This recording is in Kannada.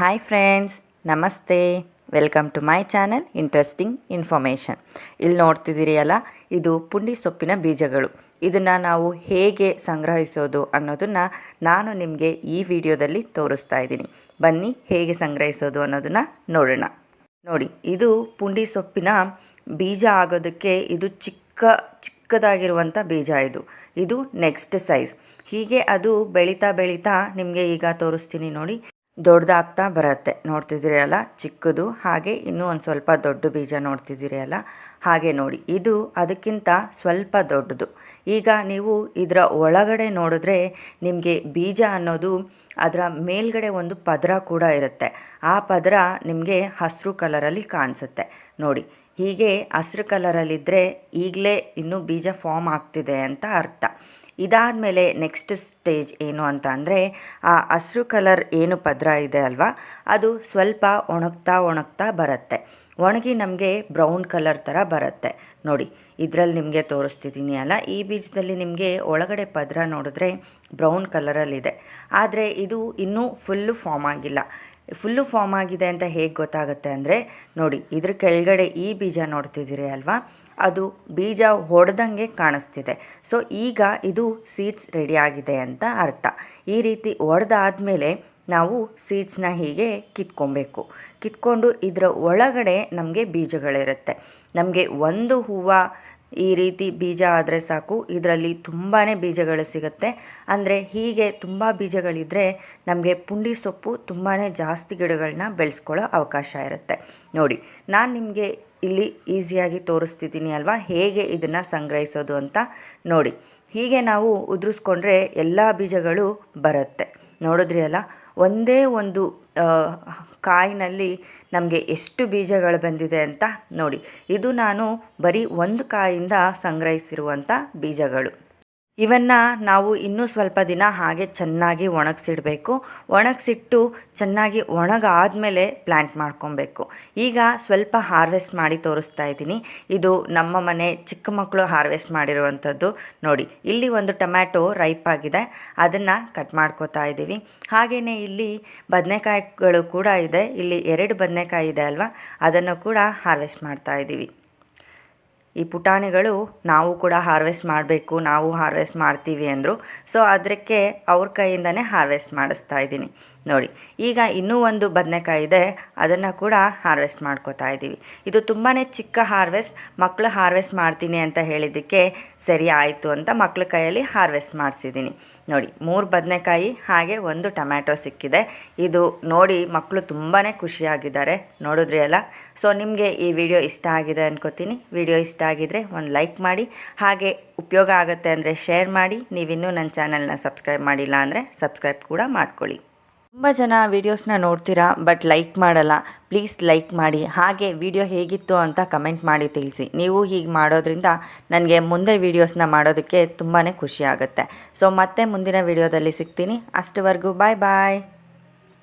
ಹಾಯ್ ಫ್ರೆಂಡ್ಸ್ ನಮಸ್ತೆ. Welcome to my channel interesting information ಇಲ್ಲಿ ನೋಡ್ತಿದ್ದೀರಿ ಅಲ್ಲ, ಇದು ಪುಂಡಿ ಸೊಪ್ಪಿನ ಬೀಜಗಳು. ಇದನ್ನು ನಾವು ಹೇಗೆ ಸಂಗ್ರಹಿಸೋದು ಅನ್ನೋದನ್ನು ನಾನು ನಿಮಗೆ ಈ ವಿಡಿಯೋದಲ್ಲಿ ತೋರಿಸ್ತಾ ಇದ್ದೀನಿ. ಬನ್ನಿ, ಹೇಗೆ ಸಂಗ್ರಹಿಸೋದು ಅನ್ನೋದನ್ನು ನೋಡೋಣ. ನೋಡಿ, ಇದು ಪುಂಡಿ ಸೊಪ್ಪಿನ ಬೀಜ ಆಗೋದಕ್ಕೆ ಇದು ಚಿಕ್ಕ ಚಿಕ್ಕದಾಗಿರುವಂಥ ಬೀಜ ಇದು. ಇದು ನೆಕ್ಸ್ಟ್ ಸೈಜ್ ಹೀಗೆ ಅದು ಬೆಳೀತಾ ಬೆಳೀತಾ ನಿಮಗೆ ಈಗ ತೋರಿಸ್ತೀನಿ ನೋಡಿ. ದೊಡ್ಡದಾಗ್ತಾ ಬರುತ್ತೆ. ನೋಡ್ತಿದ್ದೀರಿ ಅಲ್ಲ? ಚಿಕ್ಕದು, ಹಾಗೆ ಇನ್ನೂ ಒಂದು ಸ್ವಲ್ಪ ದೊಡ್ಡ ಬೀಜ ನೋಡ್ತಿದ್ದೀರಿ ಅಲ್ಲ? ಹಾಗೆ ನೋಡಿ. ಇದು ಅದಕ್ಕಿಂತ ಸ್ವಲ್ಪ ದೊಡ್ಡದು. ಈಗ ನೀವು ಇದರ ಒಳಗಡೆ ನೋಡಿದ್ರೆ ನಿಮಗೆ ಬೀಜ ಅನ್ನೋದು ಅದರ ಮೇಲ್ಗಡೆ ಒಂದು ಪದರ ಕೂಡ ಇರುತ್ತೆ. ಆ ಪದರ ನಿಮಗೆ ಹಸಿರು ಕಲರಲ್ಲಿ ಕಾಣಿಸುತ್ತೆ. ನೋಡಿ, ಹೀಗೆ ಹಸಿರು ಕಲರಲ್ಲಿದ್ದರೆ ಈಗಲೇ ಇನ್ನೂ ಬೀಜ ಫಾರ್ಮ್ ಆಗ್ತಿದೆ ಅಂತ ಅರ್ಥ. ಇದಾದಮೇಲೆ ನೆಕ್ಸ್ಟ್ ಸ್ಟೇಜ್ ಏನು ಅಂತ ಅಂದರೆ, ಆ ಹಸಿರು ಕಲರ್ ಏನು ಪದರ ಇದೆ ಅಲ್ವಾ, ಅದು ಸ್ವಲ್ಪ ಒಣಗ್ತಾ ಒಣಗ್ತಾ ಬರುತ್ತೆ. ಒಣಗಿ ನಮಗೆ ಬ್ರೌನ್ ಕಲರ್ ಥರ ಬರುತ್ತೆ. ನೋಡಿ, ಇದರಲ್ಲಿ ನಿಮಗೆ ತೋರಿಸ್ತಿದ್ದೀನಿ ಅಲ್ಲ, ಈ ಬೀಜದಲ್ಲಿ ನಿಮಗೆ ಒಳಗಡೆ ಪದರ ನೋಡಿದ್ರೆ ಬ್ರೌನ್ ಕಲರಲ್ಲಿದೆ. ಆದರೆ ಇದು ಇನ್ನೂ ಫುಲ್ಲು ಫಾರ್ಮ್ ಆಗಿಲ್ಲ. ಫುಲ್ಲು ಫಾರ್ಮ್ ಆಗಿದೆ ಅಂತ ಹೇಗೆ ಗೊತ್ತಾಗುತ್ತೆ ಅಂದರೆ ನೋಡಿ, ಇದ್ರ ಕೆಳಗಡೆ ಈ ಬೀಜ ನೋಡ್ತಿದ್ದೀರಿ ಅಲ್ವಾ? ಅದು ಬೀಜ ಹೊಡೆದಂಗೆ ಕಾಣಿಸ್ತಿದೆ. ಸೊ ಈಗ ಇದು ಸೀಡ್ಸ್ ರೆಡಿ ಆಗಿದೆ ಅಂತ ಅರ್ಥ. ಈ ರೀತಿ ಒಡೆದಾದ್ಮೇಲೆ ನಾವು ಸೀಡ್ಸ್ನ ಹೀಗೆ ಕಿತ್ಕೊಬೇಕು. ಕಿತ್ಕೊಂಡು ಇದರ ಒಳಗಡೆ ನಮಗೆ ಬೀಜಗಳಿರುತ್ತೆ. ನಮಗೆ ಒಂದು ಹೂವು ಈ ರೀತಿ ಬೀಜ ಆದರೆ ಸಾಕು. ಇದರಲ್ಲಿ ತುಂಬಾ ಬೀಜಗಳು ಸಿಗುತ್ತೆ. ಅಂದರೆ ಹೀಗೆ ತುಂಬ ಬೀಜಗಳಿದ್ದರೆ ನಮಗೆ ಪುಂಡಿ ಸೊಪ್ಪು ತುಂಬಾ ಜಾಸ್ತಿ ಗಿಡಗಳನ್ನ ಬೆಳೆಸ್ಕೊಳ್ಳೋ ಅವಕಾಶ ಇರುತ್ತೆ. ನೋಡಿ, ನಾನು ನಿಮಗೆ ಇಲ್ಲಿ ಈಸಿಯಾಗಿ ತೋರಿಸ್ತಿದ್ದೀನಿ ಅಲ್ವಾ? ಹೇಗೆ ಇದನ್ನು ಸಂಗ್ರಹಿಸೋದು ಅಂತ. ನೋಡಿ, ಹೀಗೆ ನಾವು ಉದುರಿಸ್ಕೊಂಡ್ರೆ ಎಲ್ಲ ಬೀಜಗಳು ಬರುತ್ತೆ. ನೋಡಿದ್ರಿ ಅಲ್ಲ? ಒಂದೇ ಒಂದು ಕಾಯಿನಲ್ಲಿ ನಮಗೆ ಎಷ್ಟು ಬೀಜಗಳು ಬಂದಿದೆ ಅಂತ ನೋಡಿ. ಇದು ನಾನು ಬರೀ ಒಂದು ಕಾಯಿಂದ ಸಂಗ್ರಹಿಸಿರುವಂಥ ಬೀಜಗಳು. ಇವನ್ನು ನಾವು ಇನ್ನೂ ಸ್ವಲ್ಪ ದಿನ ಹಾಗೆ ಚೆನ್ನಾಗಿ ಒಣಗಿಸಿಡಬೇಕು. ಒಣಗಿಸಿಟ್ಟು ಚೆನ್ನಾಗಿ ಒಣಗಾದಮೇಲೆ ಪ್ಲ್ಯಾಂಟ್ ಮಾಡ್ಕೊಬೇಕು. ಈಗ ಸ್ವಲ್ಪ ಹಾರ್ವೆಸ್ಟ್ ಮಾಡಿ ತೋರಿಸ್ತಾ ಇದ್ದೀನಿ. ಇದು ನಮ್ಮ ಮನೆ ಚಿಕ್ಕ ಮಕ್ಕಳು ಹಾರ್ವೆಸ್ಟ್ ಮಾಡಿರುವಂಥದ್ದು. ನೋಡಿ, ಇಲ್ಲಿ ಒಂದು ಟೊಮ್ಯಾಟೊ ರೈಪ್ ಆಗಿದೆ. ಅದನ್ನು ಕಟ್ ಮಾಡ್ಕೋತಾ ಇದ್ದೀವಿ. ಹಾಗೆಯೇ ಇಲ್ಲಿ ಬದನೆಕಾಯಿಗಳು ಕೂಡ ಇದೆ. ಇಲ್ಲಿ ಎರಡು ಬದನೆಕಾಯಿ ಇದೆ ಅಲ್ವಾ? ಅದನ್ನು ಕೂಡ ಹಾರ್ವೆಸ್ಟ್ ಮಾಡ್ತಾ ಇದ್ದೀವಿ. ಈ ಪುಟಾಣಿಗಳು ನಾವು ಕೂಡ ಹಾರ್ವೆಸ್ಟ್ ಮಾಡಬೇಕು, ನಾವು ಹಾರ್ವೆಸ್ಟ್ ಮಾಡ್ತೀವಿ ಅಂದರು. ಸೊ ಅದಕ್ಕೆ ಅವ್ರ ಕೈಯಿಂದನೇ ಹಾರ್ವೆಸ್ಟ್ ಮಾಡಿಸ್ತಾ ಇದ್ದೀನಿ. ನೋಡಿ, ಈಗ ಇನ್ನೂ ಒಂದು ಬದನೆಕಾಯಿ ಇದೆ. ಅದನ್ನು ಕೂಡ ಹಾರ್ವೆಸ್ಟ್ ಮಾಡ್ಕೋತಾ ಇದ್ದೀವಿ. ಇದು ತುಂಬಾ ಚಿಕ್ಕ ಹಾರ್ವೆಸ್ಟ್ ಮಕ್ಕಳು ಹಾರ್ವೆಸ್ಟ್ ಮಾಡ್ತೀನಿ ಅಂತ ಹೇಳಿದ್ದಕ್ಕೆ ಸರಿ ಆಯಿತು ಅಂತ ಮಕ್ಕಳ ಕೈಯಲ್ಲಿ ಹಾರ್ವೆಸ್ಟ್ ಮಾಡಿಸಿದ್ದೀನಿ. ನೋಡಿ, ಮೂರು ಬದನೆಕಾಯಿ, ಹಾಗೆ ಒಂದು ಟೊಮ್ಯಾಟೊ ಸಿಕ್ಕಿದೆ. ಇದು ನೋಡಿ ಮಕ್ಕಳು ತುಂಬಾ ಖುಷಿಯಾಗಿದ್ದಾರೆ. ನೋಡಿದ್ರಿ ಅಲ್ಲ? ಸೊ ನಿಮಗೆ ಈ ವಿಡಿಯೋ ಇಷ್ಟ ಆಗಿದೆ ಅನ್ಕೋತೀನಿ. ವಿಡಿಯೋ ಇಷ್ಟ ಆಗಿದ್ರೆ ಒಂದು ಲೈಕ್ ಮಾಡಿ, ಹಾಗೆ ಉಪಯೋಗ ಆಗುತ್ತೆ ಅಂದರೆ ಶೇರ್ ಮಾಡಿ. ನೀವಿನ್ನೂ ನನ್ನ ಚಾನಲ್ನ ಸಬ್ಸ್ಕ್ರೈಬ್ ಮಾಡಿಲ್ಲ ಅಂದರೆ ಸಬ್ಸ್ಕ್ರೈಬ್ ಕೂಡ ಮಾಡ್ಕೊಳ್ಳಿ. ತುಂಬ ಜನ ವೀಡಿಯೋಸ್ನ ನೋಡ್ತೀರಾ, ಬಟ್ ಲೈಕ್ ಮಾಡಲ್ಲ. ಪ್ಲೀಸ್ ಲೈಕ್ ಮಾಡಿ. ಹಾಗೆ ವಿಡಿಯೋ ಹೇಗಿತ್ತು ಅಂತ ಕಮೆಂಟ್ ಮಾಡಿ ತಿಳಿಸಿ. ನೀವು ಹೀಗೆ ಮಾಡೋದ್ರಿಂದ ನನಗೆ ಮುಂದೆ ವೀಡಿಯೋಸ್ನ ಮಾಡೋದಕ್ಕೆ ತುಂಬಾ ಖುಷಿ ಆಗುತ್ತೆ. ಸೊ ಮತ್ತೆ ಮುಂದಿನ ವೀಡಿಯೋದಲ್ಲಿ ಸಿಗ್ತೀನಿ. ಅಷ್ಟುವರೆಗೂ ಬಾಯ್ ಬಾಯ್